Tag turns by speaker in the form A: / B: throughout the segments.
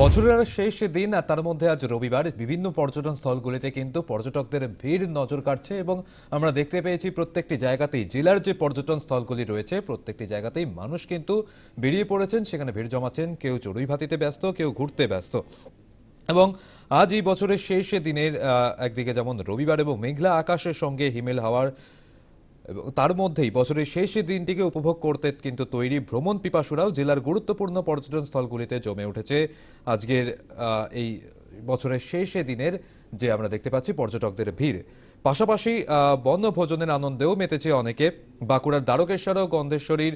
A: বছরের শেষ দিন, আর তার মধ্যে আজ রবিবার। বিভিন্ন পর্যটন স্থলগুলিতে কিন্তু পর্যটকদের ভিড় নজর কাটছে এবং আমরা দেখতে পেয়েছি প্রত্যেকটি জায়গাতেই, জেলার যে পর্যটন স্থলগুলি রয়েছে, প্রত্যেকটি জায়গাতেই মানুষ কিন্তু বেরিয়ে পড়েছেন। সেখানে ভিড় জমাচ্ছেন, কেউ চড়ুই ভাতিতে ব্যস্ত, কেউ ঘুরতে ব্যস্ত। এবং আজ এই বছরের শেষ দিনের একদিকে যেমন রবিবার এবং মেঘলা আকাশের সঙ্গে হিমেল হাওয়ার এবং তার মধ্যেই বছরের শেষ দিনটিকে উপভোগ করতে কিন্তু তৈরি ভ্রমণ পিপাসুরাও জেলার গুরুত্বপূর্ণ পর্যটন স্থলগুলিতে জমে উঠেছে। আজকের এই বছরের শেষ দিনের যে আমরা দেখতে পাচ্ছি পর্যটকদের ভিড়। পাশাপাশি আহ, বনভোজনের আনন্দেও মেতেছে অনেকে। বাঁকুড়ার দ্বারকেশ্বর ও গন্ধেশ্বরীর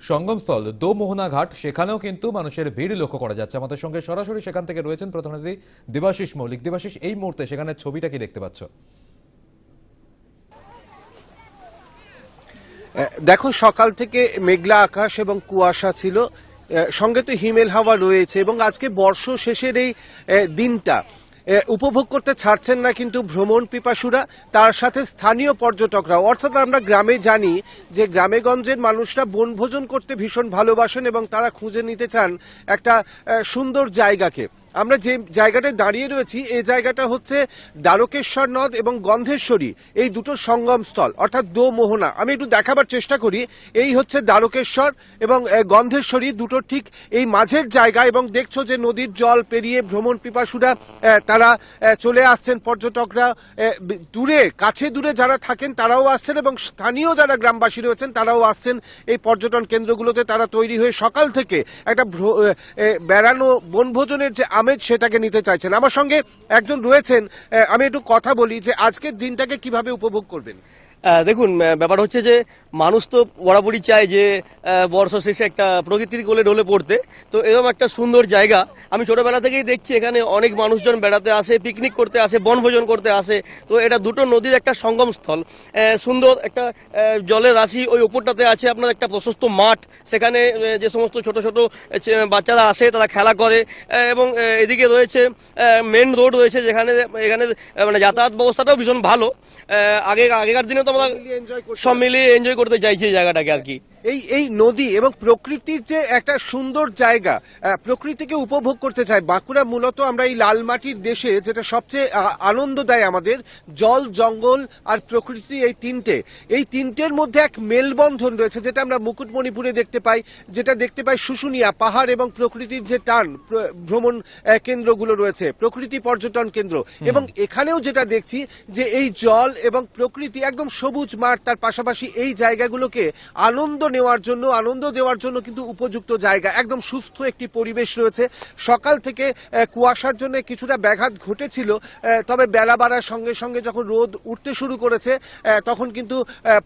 A: সঙ্গমস্থল দোমোহনা ঘাট সেখানেও কিন্তু মানুষের ভিড় লক্ষ্য করা যাচ্ছে। আমাদের সঙ্গে সরাসরি সেখান থেকে রয়েছেন প্রধানমন্ত্রী দেবাশিস মৌলিক। দেবাশিস এই মুহূর্তে সেখানে ছবিটা কি দেখতে পাচ্ছ?
B: দেখো, সকাল থেকে মেঘলা আকাশ এবং কুয়াশা ছিল। সঙ্গে তো হিমেল হাওয়া রয়েছে এবং আজকে বর্ষ শেষের এই দিনটা। উপভোগ করতে ছাড়ছেন না কিন্তু ভ্রমণ পিপাসুরা, তার সাথে স্থানীয় পর্যটকরা অর্থাৎ আমরা গ্রামে জানি যে গ্রামে গঞ্জের মানুষরা বনভোজন করতে ভীষণ ভালোবাসেন এবং তারা খুঁজে নিতে চান একটা সুন্দর জায়গাকে। আমরা যে জায়গাটায় দাঁড়িয়ে রয়েছি এই জায়গাটা হচ্ছে দ্বারকেশ্বর নদ এবং গন্ধেশ্বরী, এই দুটো সঙ্গম স্থল, অর্থাৎ দো মোহনা। আমি একটু দেখাবার চেষ্টা করি, এই হচ্ছে দ্বারকেশ্বর এবং গন্ধেশ্বরী, দুটো ঠিক এই মাঝের জায়গা এবং দেখছ যে নদীর জল পেরিয়ে ভ্রমণ পিপাসুরা তারা চলে আসছেন পর্যটকরা দূরে, কাছে দূরে যারা থাকেন তারাও আসছেন এবং স্থানীয় যারা গ্রামবাসী রয়েছেন তারাও আসছেন এই পর্যটন কেন্দ্রগুলোতে। তারা তৈরি হয়ে সকাল থেকে একটা বেড়ানো, বনভোজনের যে আমেজ সেটাকে নিতে চাইছেন। আমার সঙ্গে একজন রয়েছেন। আমি একটু কথা বলি যে আজকের দিনটাকে কীভাবে উপভোগ করবেন?
C: দেখুন ব্যাপার হচ্ছে যে মানুষ তো বরাবরই চায় যে বর্ষ শেষে একটা প্রকৃতির কোলে ঢলে পড়তে। তো এরকম একটা সুন্দর জায়গা। আমি ছোটবেলা থেকেই দেখছি এখানে অনেক মানুষজন বেড়াতে আসে পিকনিক করতে আসে, বনভোজন করতে আসে। তো এটা দুটো নদীর একটা সঙ্গম স্থল সুন্দর একটা জলের রাশি ওই ওপরটাতে আছে আপনার একটা প্রশস্ত মাঠ। সেখানে যে সমস্ত ছোট ছোট বাচ্চারা আসে, তারা খেলা করে। এবং এদিকে রয়েছে মেন রোড রয়েছে যেখানে, এখানে মানে যাতায়াত ব্যবস্থাটাও ভীষণ ভালো। আগে, আগেকার দিনে তো আমরা সব মিলিয়ে এনজয় করতে চাইছি এই জায়গাটাকে আর কি।
B: এই এই নদী এবং প্রকৃতির যে একটা সুন্দর জায়গা প্রকৃতিকে উপভোগ করতে চাই বাঁকুড়া মূলত আমরা এই লাল মাটির দেশে যেটা সবচেয়ে আনন্দ দেয় আমাদের জল জঙ্গল আর প্রকৃতি এই তিনটে। এই তিনটের মধ্যে এক মেলবন্ধন রয়েছে যেটা আমরা মুকুটমণিপুরে দেখতে পাই যেটা দেখতে পাই শুশুনিয়া পাহাড় এবং প্রকৃতির যে টান ভ্রমণ কেন্দ্রগুলো রয়েছে প্রকৃতি পর্যটন কেন্দ্র। এবং এখানেও যেটা দেখছি যে এই জল এবং প্রকৃতি একদম সবুজ মাঠ তার পাশাপাশি এই জায়গাগুলোকে আনন্দ নেওয়ার জন্য আনন্দ দেওয়ার জন্য কিন্তু উপযুক্ত জায়গা। একদম সুস্থ একটি পরিবেশ রয়েছে। সকাল থেকে কুয়াশার জন্য কিছুটা ব্যাঘাত ঘটেছিল। তবে বেলা বাড়ার সঙ্গে সঙ্গে যখন রোদ উঠতে শুরু করেছে তখন কিন্তু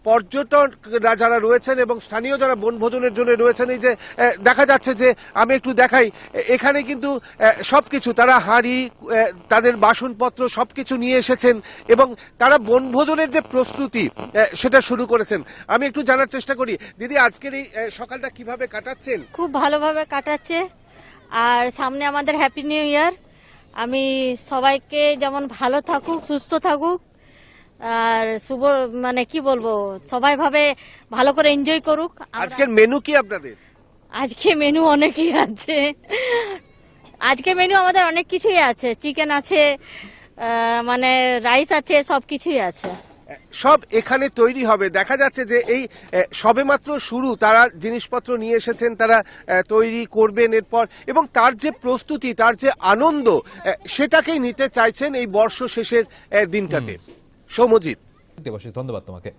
B: পর্যটকরা যারা রয়েছেন এবং স্থানীয় যারা বনভোজনের জন্য রয়েছেন এই যে দেখা যাচ্ছে যে আমি একটু দেখাই এখানে কিন্তু আহ, সবকিছু তারা হাঁড়ি তাদের বাসনপত্র সবকিছু নিয়ে এসেছেন এবং তারা বনভোজনের যে প্রস্তুতি সেটা শুরু করেছেন। আমি একটু জানার চেষ্টা করি। দিদি আজকের এই সকালটা কীভাবে কাটাচ্ছেন?
D: খুব ভালোভাবে কাটাচ্ছে। আর সামনে আমাদের হ্যাপি নিউ ইয়ার আমি সবাইকে যেমন ভালো থাকুক সুস্থ থাকুক আর শুভ মানে কি বলব সবাই ভাবে ভালো করে এনজয় করুক।
B: আজকের মেনু কি আপনাদের?
D: আজকে মেনু অনেকই আছে। আজকে মেনু আমাদের অনেক কিছুই আছে। চিকেন আছে মানে রাইস আছে সব কিছুই আছে।
B: সব এখানে তৈরি হবে। দেখা যাচ্ছে যে এই সবে সবেমাত্র শুরু তারা জিনিসপত্র নিয়ে এসেছেন তারা তৈরি করবেন এরপর। এবং তার যে প্রস্তুতি তার যে আনন্দ সেটাকেই নিতে চাইছেন এই বর্ষ শেষের দিনটাতে। সৌমজিৎ
A: দেবাশিস ধন্যবাদ তোমাকে।